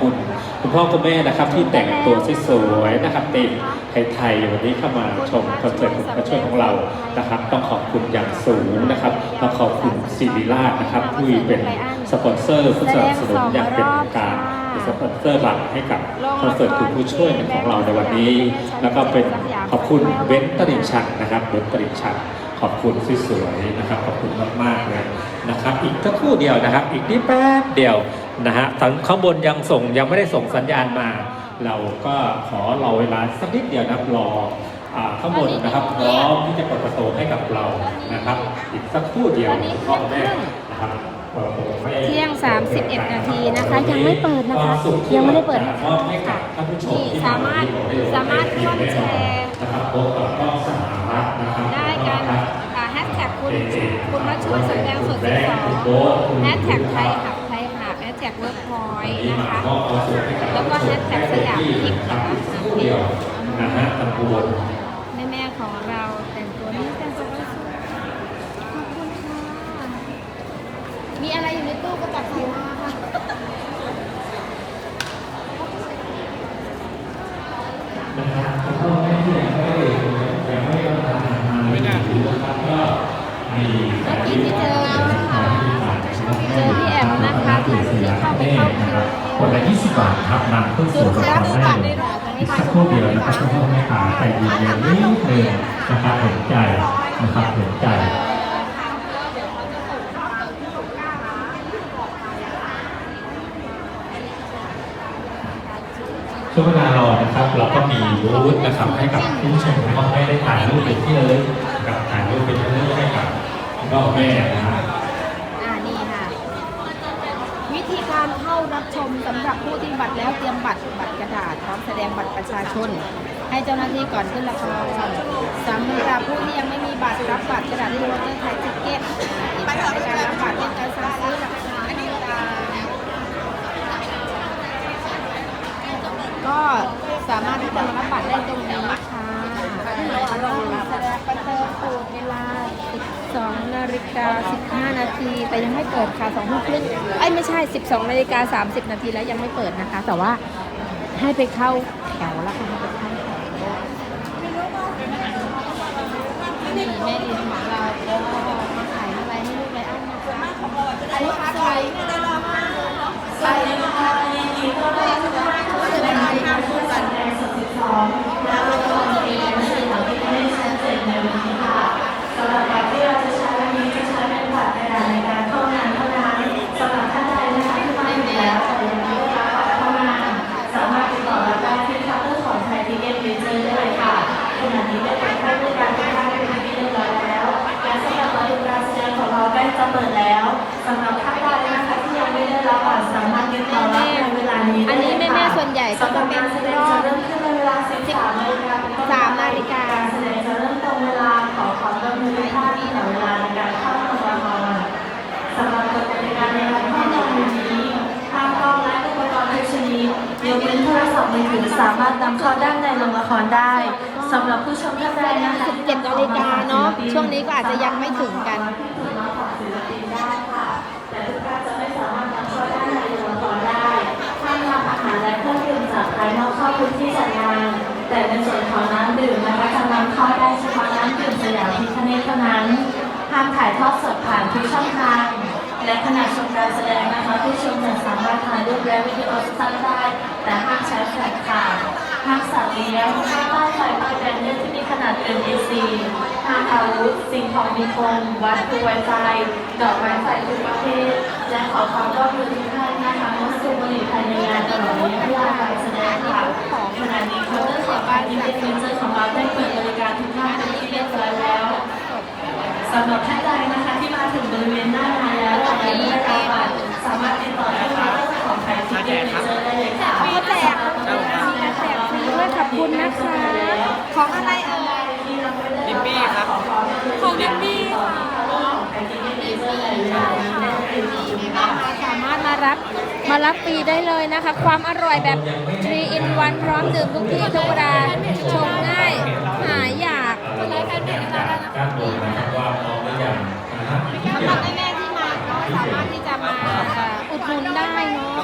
คุณคุณพ่อคุณแม่นะครับ ที่แต่งตัวสวยๆนะครับตีมไทยๆวันนี้เข้ามาชมคอนเสิร์ตของกระช่วยของเรานะครับ ต้องขอบคุณอย่างสูงนะครับต้องขอบคุณซีรีราชนะครับที่เป็นสปอนเซอร์ผู้สนับสนุนอย่างเป็นทางการเป็นสปอนเซอร์หลักให้กับคอนเสิร์ตคุณผู้ช่วยของเราในวันนี้ แล้วก็เป็นขอบคุณเว้นตลิ่งชันนะครับเว้นตลิ่งชันขอบคุณสวยๆนะครับ ขอบคุณมากๆเลยนะครับ อีกสักครู่เดียวนะครับ อีกนิดแป๊บเดียว นะฮะทางข้างบนยังส่งยังไม่ได้ส่งสัญญาณมา เราก็ขอรอเวลาสักนิดเดียวนะครับรออ่าข้างบนนะครับพร้อมที่จะเปิดประตูให้กับเรานะครับ อีกสักครู่เดียวพ่อแม่นะครับเปิดประตูให้เที่ยง 31 นาทีนะคะ ยังไม่เปิดนะคะ ยังไม่ได้เปิดมอบให้กับท่านผู้ชมนี่ที่สามารถสามารถร่วมแชร์นะครับพบกับกล้องสหรัฐนะครับได้กันแฮชแท็กคุณคุณมาช่วยสำแดงสดสิบสองแฮชแท็กไทยหับ นะคะ แล้วก็แฮชแท็กสยามทิพย์นะคะเดียวนะฮะตำบลแม่แม่ของเราแต่งตัวนี้แต่งตัวสวยขอบคุณค่ะ มีอะไรอยู่ในตู้ก็ตักใส่มาค่ะนะครับแล้วก็แม่ยังไม่ยังไม่ได้ทำงานไม่าถือนะครับก็มีเมื่อกี้ที่เจอ คนละ20 บาทครับนำขึ้นสู่กระเป๋าได้เลยอีกสักครู่เดียวนะครับท่านพ่อแม่ขาใจเย็นๆนิดนึงนะครับเห็นใจนะครับเห็นใจช่วงเวลารอนะครับ เราก็มีบูธนะครับให้กับผู้ชมคุณพ่อแม่ได้ถ่ายรูปเป็นที่ระลึกกับถ่ายรูปเป็นที่ระลึกให้กับคุณพ่อแม่นะครับ อ่านี่ค่ะ วิธี การเข้ารับชมสำหรับผู้ที่บัตรแล้วเตรียมบัตรบัตรกระดาษพร้อมแสดงบัตรประชาชน ให้เจ้าหน้าที่ก่อนขึ้นละครสำหรับผู้ที่ยังไม่มีบัตรรับบัตรกระดาษที่โรเตอร์ไทยทิเก็ตในการรับบัตรเป็นการสั่งซื้อหลักฐานต่างๆก็สามารถที่จะมารับบัตรได้ตรงนี้ค่ะเราแสดงประเดิมเปิดเวลา 12 นาฬิกา 15 นาที แต่ยังไม่เปิดค่ะ2ทุ่มครึ่งเอ้ยไม่ใช่ 12 นาฬิกา 30 นาทีแล้วยังไม่เปิดนะคะ แต่ว่าให้ไปเข้าแถวแล้วค่ะ จะเปิดแล้วสำหรับท่านใดนะคะที่ยังไม่ได้รับบัตรสามารถติดต่อรับในเวลานี้อัได้นเลนี้ยแม่ค่ะแม่ๆส่วนใหญ่ก็สำหจะรับเป็กานรแสดงรอจะบเริ่มขึ้นในเวลา13นาฬิกาเป็นต้นไปสามนาฬิกาการแสดงจะเริ่มตรงเวลาขอความร่วมมือทุกท่านที่เหลือเวลาในการเข้าชมละครสำหรับกฎกติกาในการเข้าชมวันนี้ห้ามกล้องและอุปกรณ์ทุกชนิดยกเว้นโทรศัพท์มือถือสามารถนำเข้าด้านในโรงละครได้สำหรับผู้ชมท่านใดนะคะ17นาฬิกาเนาะช่วงนี้ก็อาจจะยังไม่ถึงกัน พื้นที่จัดงาน แต่ในส่วนของน้ำดื่มนะคะจะนำเข้าได้เฉพาะน้ำดื่มสยามพิคเนตเท่านั้นห้ามถ่ายทอดสดผ่านทุกช่องทาง และขณะชมการแสดงนะคะผู้ชมจะสามารถถ่ายรูปและวิดีโอสั้นได้ แต่ห้ามใช้แฟลชค่ะห้ามสัตว์เลี้ยงห้ามป้ายไฟป้ายแบนเนอร์ที่ นาดเกิน AC ห้ามอาวุธ สิ่งของมีคม วัตถุไวไฟดอกไม้ไฟทุกประเภทและขอความร่วมมือทุกท่านนะคะงดสูบบุหรี่ภายในงานตลอดระยะเวลาการแสดงค่ะขณะนี้เคาน์เตอร์ของการยินดีเฟนเจอร์ของเราได้เปิดบริการทุกท่านเป็นที่เรียบร้อยแล้วสำหรับท่านใดนะคะที่มาถึงบริเวณหน้างานแล้วแต่ยังไม่ได้รับบัตรสามารถติดต่อได้ที่เจ้าของขายที่เก็ตเจอได้เลยค่ะเขาแจกมีการแจกฟรีด้วยขอบคุณนะคะ ของอะไรเอ่ยลิปปี้ครับ ของดิมบี้สามารถมารับมารับฟรีได้เลยนะคะ ความอร่อยแบบ 3 in 1 พร้อมดื่มทุกที่ทุกเวลาชมง่าย หายอยากด้านบนนะครับว่าพร้อมหรือยังนะฮะสำหรับแม่ๆที่มาก็สามารถที่จะมา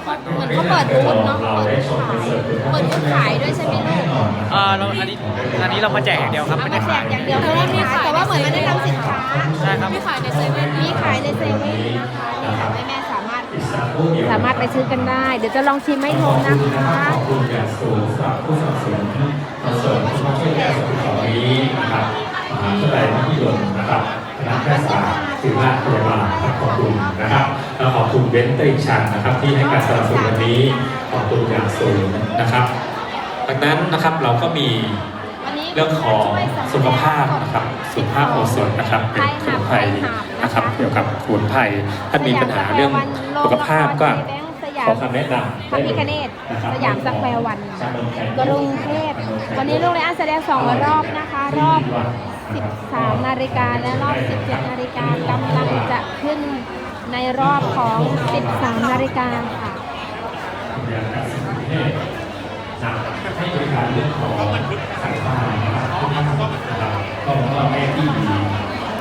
เหนุนได้เหมือนเขาเปิดบูธเนาะเปิดบูธขายเปิดบูธขายด้วยใช่ไหมลูกอ่าเราอันนี้อันนี้เรามาแจกอย่างเดียวครับเอาไม่มาได้แจขา กอย่างเดียวไม่ได้ขายแต่ว่าเหมือนไม่ได้นำสินค้าใช่ครับ มีขายในเซเว่นมีขายในเซเว่นนะคะนี่ค่ะแม่แม่ๆสามารถสามารถไปซื้อกันได้ เดี๋ยวจะลองชิมให้ชมนะคะขอบคุณอย่างสูงสำหรับผู้สนับสนุนคอนเสิร์ตที่มาช่วยแก้สมุทรสาครนี้นะครับมหาวิทยาลัยมหิดลนะครับคณะแพทยศาสตร์ศิริราชพยาบาลขอบคุณนะครับ แล้วขอบคุณเบนซ์ตริชันนะครับ ที่ให้การสนับสนุนวันนี้ขอบคุณอย่างสูงนะครับดังนั้นนะครับเราก็มีวันนี้เรื่องของสุขภาพนะครับสุขภาพโอสถนะครับเป็นสมุนไพรนะครับเกี่ยวกับสมุนไพรถ้ามีปัญหาเรื่องสุขภาพก็ขอคำแนะนำพระพิคเนตสยามสแควร์วันกรุงเทพวันนี้ลูกเลยอันแสดงสองรอบนะคะ รอบ 13 นาฬิกาและรอบ 17 นาฬิกากำลังจะขึ้น ในรอบของ 13 นาฬิกาค่ะยาการสินเทศนะให้บริการเรื่องของสายพานนะครับทุกท่านนะครับก็มองว่าแม่ที่ดี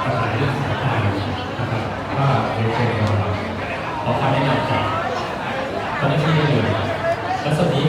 ปัญหาเรื่องสายพานนะครับก็ในเชิงของเราขอคำแนะนำจากเจ้าหน้าที่ด้เลยและส่วนนี้